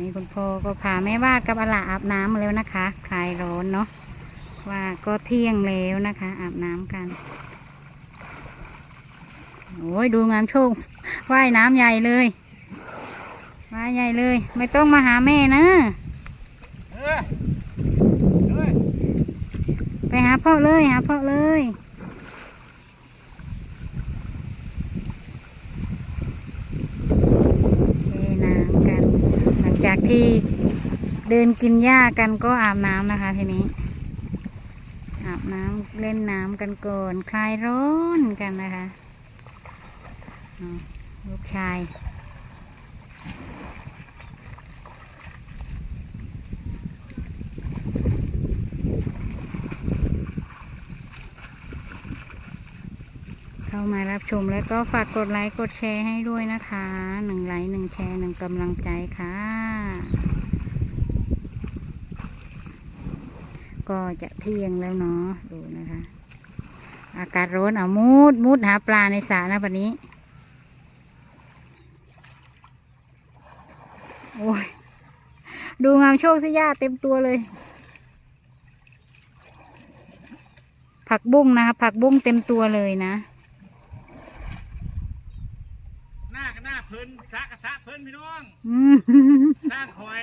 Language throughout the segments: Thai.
นี่คุณพ่อก็พาแม่บ้านกับอาหลาอาบน้ำมาแล้วนะคะ คลายร้อนเนาะว่าก็เที่ยงแล้วนะคะ อาบน้ำกันโอ้ยดูงามโชคว่ายน้ำใหญ่เลยว่ายใหญ่เลย ไม่ต้องมาหาแม่นะเออเฮ้ยไปหาพ่อเลยหาพ่อเลยเชน้ำกัน หลังจากที่ เดินกินหญ้ากันก็อาบน้ำนะคะทีนี้ อาบน้ำเล่นน้ำกันก่อนคลายร้อนกันนะคะลูกชายเข้ามารับชมแล้วก็ฝากกดไลค์กดแชร์ให้ด้วยนะคะหนึ่งไลค์หนึ่งแชร์หนึ่งกำลังใจค่ะ ก็จะเที่ยงแล้วเนาะดูนะคะ อากาศร้อนเอามุดมุดหาปลาในสระนะวันนี้ โอ้ย ดูงามโชคสิยาเต็มตัวเลย ผักบุ้งนะคะผักบุ้งเต็มตัวเลยนะหน้ากับหน้าเพิ่นสะกับสะเพิ่นพี่น้องอืมสร้างข่อย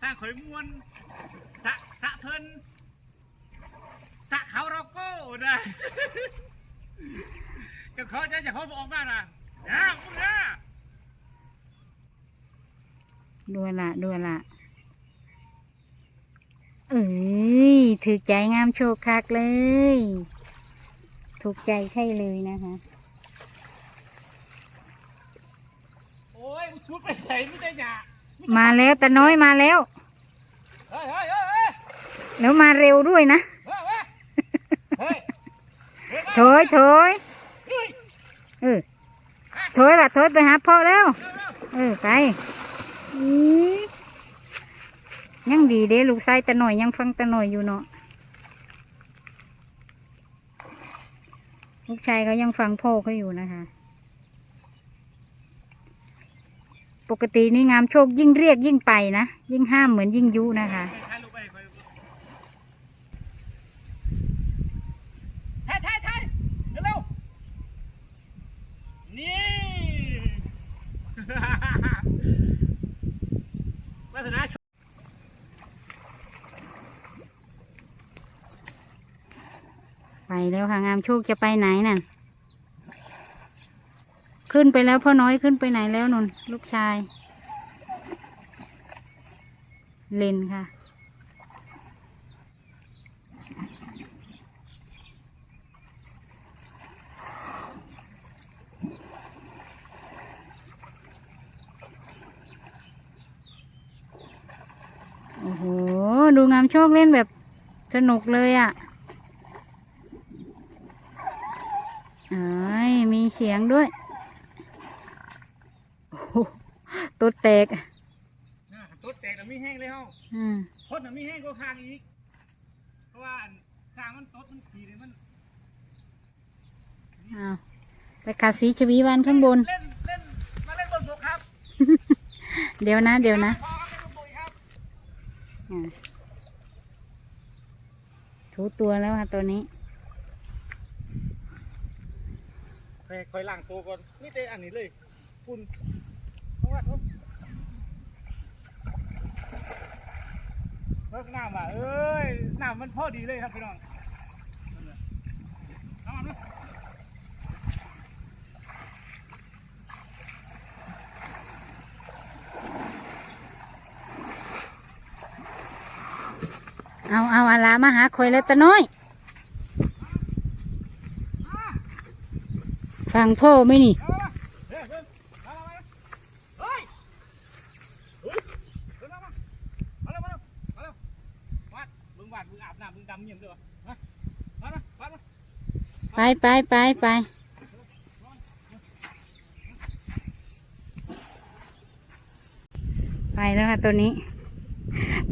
สร้างข่อยม้วน สะสะเพิ่นสะเขาเราโก้นะเจะเขาจะจะเขาบอกมาน่ะนะคุณนะดูละดูละเอ้ยถือใจงามโชคคักเลย ถูกใจใช่เลยนะคะโอ้ยมึงชุดไปใส่ไม่ได้หยามาแล้วตาน้อยมาแล้ว แล้วมาเร็วด้วยนะเฮ้ยเฮ้ยเฮ้ยโถอยโถอยเฮ้ยเออโถอยละโถอยไปหาพ่อแล้วเร็วเร็วเออไปอียังดีเด้ลูกไส้ตาหน่อยยังฟังตาหน่อยอยู่เนาะลูกชายเขายังฟังพ่อเขาอยู่นะคะ ปกตินี่งามโชคยิ่งเรียกยิ่งไปนะ ยิ่งห้ามเหมือนยิ่งยุนะคะถ่ายรูปไปไปถ่ายถ่ายถ่ายเร็วๆนี่วาสนาไปแล้วค่ะงามโชคจะไปไหนนั่น ขึ้นไปแล้วพ่อน้อยขึ้นไปไหนแล้วนนลูกชาย เลนค่ะ โอ้โห ดูงามโชคเล่นแบบสนุกเลยอะ่ะเอ้ยมีเสียงด้วยโอ้โห ตุ๊ดแตกน่ะตุ๊ดแตกแต่ไม่แห้งเลยเฮาอืมพดน่ะไม่แห้งก็คางอีก เพราะว่าอันคางมันตุ๊ดมันขี่เลยมันอ้าวไปขาสีชวีวันข้างบน เล่นเล่นมาเล่นบนบกครับเดี๋ยวนะ เดี๋ยวนะพอครับเล่นบนบกครับอ่าถูตัวแล้วค่ะตัวนี้คอยคอยล้างตัวก่อนนี่เตอันนี้เลยคุณเพราะว่าทุกเลิก น้ำว่ะเอ้ยน้ำมันพอดีเลยครับพี่น้องเอาเอาเอาอาลามาหาคอยแล้วตาน้อย ฟังพ่อไหมนี่ เอามาเฮ้ยเฮ้ยเอามาเฮ้ยเฮ้ยเดินมามาเร็วมาเร็วมาเร็ววัดมึงวัดมึงอาบน้ำมึงดำเยี่ยมด้วยวะมามามาวัดมา ไปไปไปไปไปแล้วค่ะตัวนี้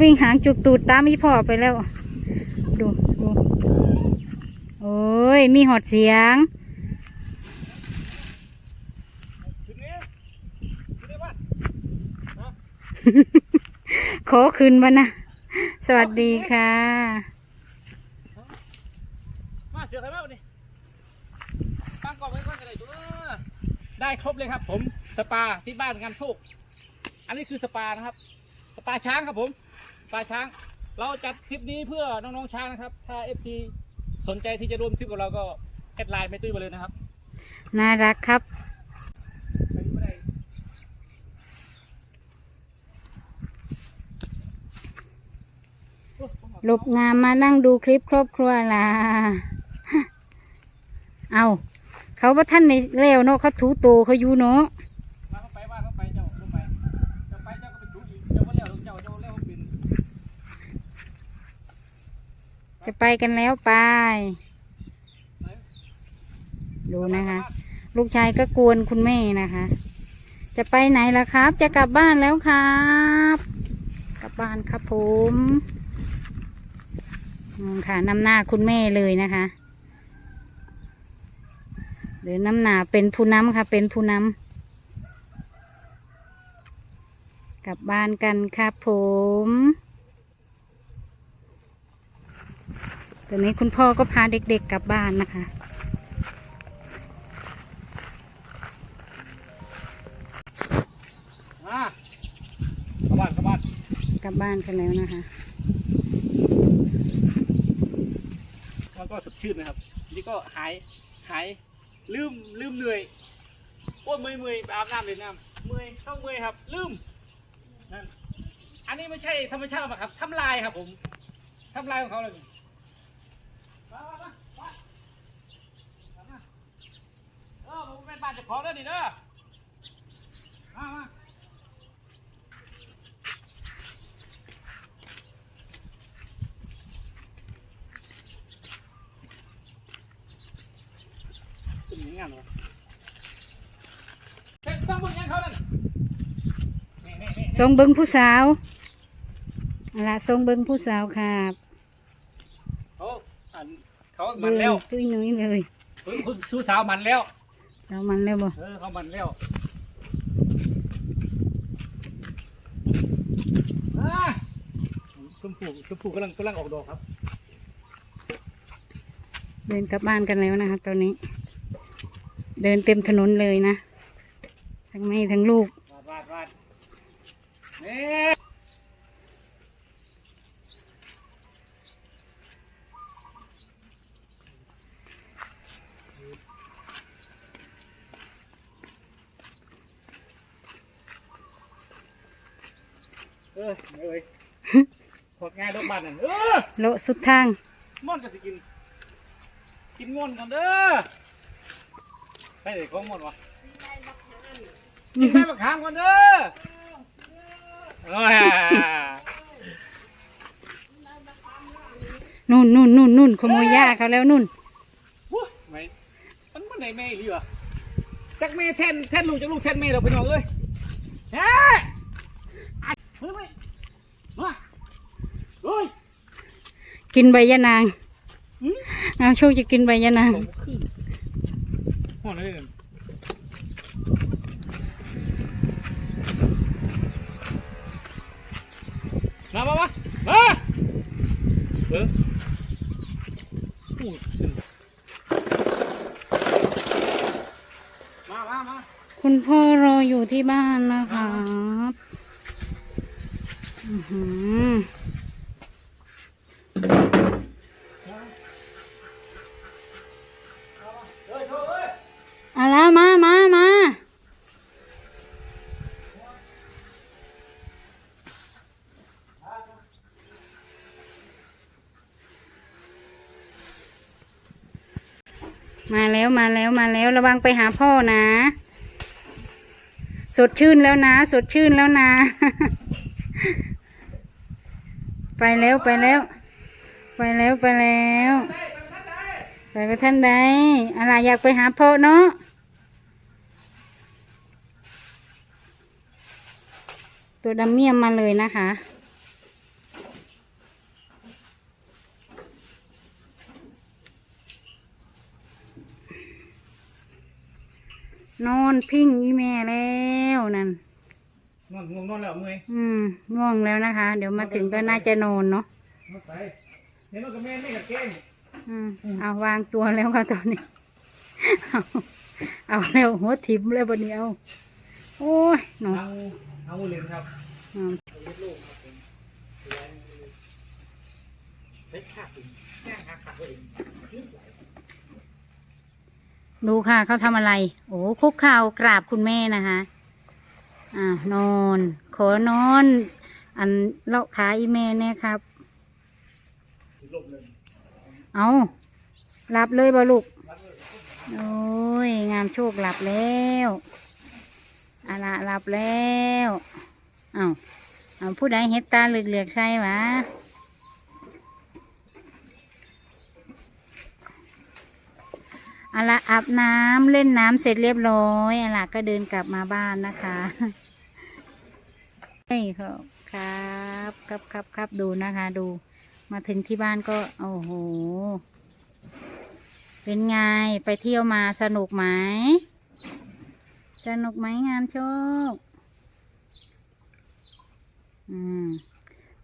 วิ่งหางจุกตูดตามอีพ่อไปแล้ว ดูดูโอ้ย มีหอดเสียงถึงนี้ถึงนี้วัดฮะขอคืนมานะ สวัสดีค่ะ มาเสือใครมาวันนี้ตั้งกล้องไว้ก่อนก็ได้ตัว ได้ครบเลยครับ ผมสปาที่บ้านงานโชคอันนี้คือสปานะครับ สปาช้างครับผมสปาช้าง เราจัดทริปนี้เพื่อน้องๆช้างนะครับ ถ้าเอฟซีสนใจที่จะร่วมทริปกับเราก็แอดไลน์ไม่ตุ้ยมาเลยนะครับน่ารักครับไปไม่ได้โอ้ผมเอาหลบงามมานั่งดูคลิปครอบครัวล่ะ เอา เขาว่าท่านในเร็วเนาะเขาถูโตเขาอยู่เนาะมาเขาไปบ้าเขาไปเจ้าเข้าไปเจ้าไปเจ้าก็เป็นดูอีกเจ้าก็เลี้ยวเจ้าเจ้าเลี้ยวเป็นจะไปกันแล้วไปดูนะคะ ลูกชายก็กวนคุณแม่นะคะ จะไปไหนล่ะครับ จะกลับบ้านแล้วครับ กลับบ้านครับผมอืมค่ะนำหน้าคุณแม่เลยนะคะ หรือน้ำหนาเป็นผู้นำค่ะ เป็นผู้นำกลับบ้านกันครับผมตอนนี้คุณพ่อก็พาเด็กๆกลับบ้านนะคะอะเข้าบ้านเข้าบ้านกลับบ้านกันแล้วนะคะมันก็สดชื่นนะครับนี่ก็หายหาย ลืมลืมเหนื่อยโอ้ยเมื่อยเมื่อยไปอาบน้ำเลยน้ำเมื่อยต้องเมื่อยครับ ลืมนั่นอันนี้ไม่ใช่ธรรมชาติหรอกครับทำลายครับผมทำลายของเขาเลยมามามามามาเออผมเป็นบ้านเจ้าของแล้วนี่เด้อมามาเป็นยั งไงานเหรอเฮ้ยฟังมึงยังเขานั่นนี่นี่นี่ทรงเบิงผู้สาวเอาละทรงเบิงผู้สาวครับเขาอันเขามันแล้วตุ้ยนุ้ยเลยเฮ้ยคุณสู้สาวมันแล้ว สาวมันแล้วบ่เออเขามันแล้วอ่าชมพูชมพูกำลังกำลังออกดอกครับ เดินกลับบ้านกันแล้วนะคะตอนนี้ เดินเต็มถนนเลยนะ ทั้งแม่ทั้งลูกวาดวาดวาดนี่เออเอ้ยขดง่ายรถบัสนั่นเออโละสุดทาง ม่อนก็สิกิน กินม่อนก่อนเด้อ ไปเลยของม่อนวะกินใบมะขามก่อนเด้อโอ้ยนู่นนู่นนู่นนู่นขโมยหญ้าเขาแล้วนู่นวู้ไม่มันมันไหนแม่อีหรือวะจักแม่แทนแทนลูกจักลูกแทนแม่เราไปนอนเลยเฮ้ยไอ้เฮ้ยเฮ้ยมาเฮ้ยกินใบยะนางหืมเอาโชคจะกินใบยะนางสองครึ่ง ห่ออะไรเนี่ยมามามามาเออพูดขึ้นมามามาคุณพ่อรออยู่ที่บ้านนะครับ อือหือ เฮ้ยโถ่เอ้ย เอาละมามามา มาแล้วมาแล้วมาแล้วระวังไปหาพ่อนะ สดชื่นแล้วนะ สดชื่นแล้วนะ ไปแล้วไปแล้ว ไปแล้วไปแล้วไปไปท่านใดอะไรอยากไปหาพ่อเนาะตัวดำเมียมมาเลยนะคะ นอนพิงอีแม่แล้วนั่นนอนง่วงนอนแล้วเมื่อยอืมง่วงแล้วนะคะ เดี๋ยวมาถึงก็น่าจะนอนเนาะมาไปเห็นว่ากับแม่ไม่กับแก้งอืมเอาวางตัวแล้วค่ะตอนนี้ เอาเอาแล้วหัวทิ่มเลยบนนี้เอาโอ้ยหนูทางทางมูลินครับอืมเซ็ตขาดถึงแก้งขาดเลย ดูค่ะเขาทำอะไร โอ้คุกเข่ากราบคุณแม่นะคะอ่านอน ขอนอน อันเลาะขาอีเมเนี่ครับ เอาหลับเลยบ่ลูก โอ้ย งามโชคหลับแล้วอะละหลับแล้ว เอาเอาผู้ใดเฮ็ดตาเหลือกๆใช่หว อะละอาบน้ำเล่นน้ำเสร็จเรียบร้อยอะละก็เดินกลับมาบ้านนะคะเฮ้ครับครับครับครับครับดูนะคะ ดู มาถึงที่บ้านก็ โอ้โห เป็นไงไปเที่ยวมาสนุกไหมสนุกไหมงามโชค อืม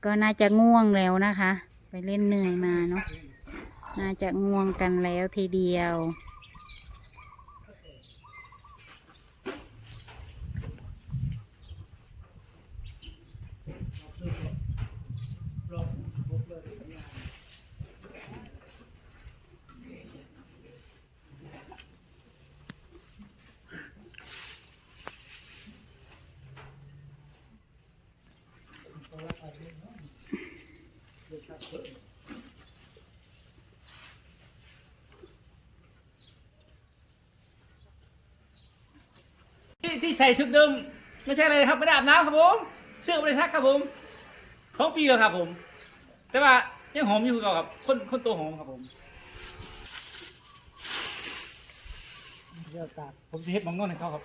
ก็น่าจะง่วงแล้วนะคะ ไปเล่นเหนื่อยมาเนาะน่าจะง่วงกันแล้วทีเดียว ที่ที่ใส่ชุดเดิมไม่ใช่อะไรครับไม่ได้อาบน้ำครับผมเสื้อไม่ได้ซักครับผมของปีแล้วครับผม แต่ว่ายังหอมอยู่กับคนคนตัวหอมครับผมเดี๋ยวตากผมจะเฮ็ดมังนอนให้เขาครับ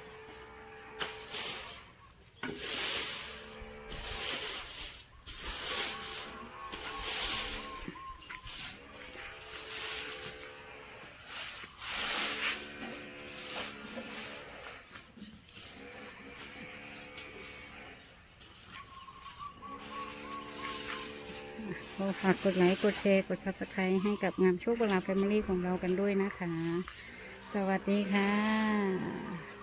ก็ฝากกดไลค์กดแชร์กด subscribe ให้กับงามโชคเวลาแฟมิลี่ของเรากันด้วยนะคะ สวัสดีค่ะ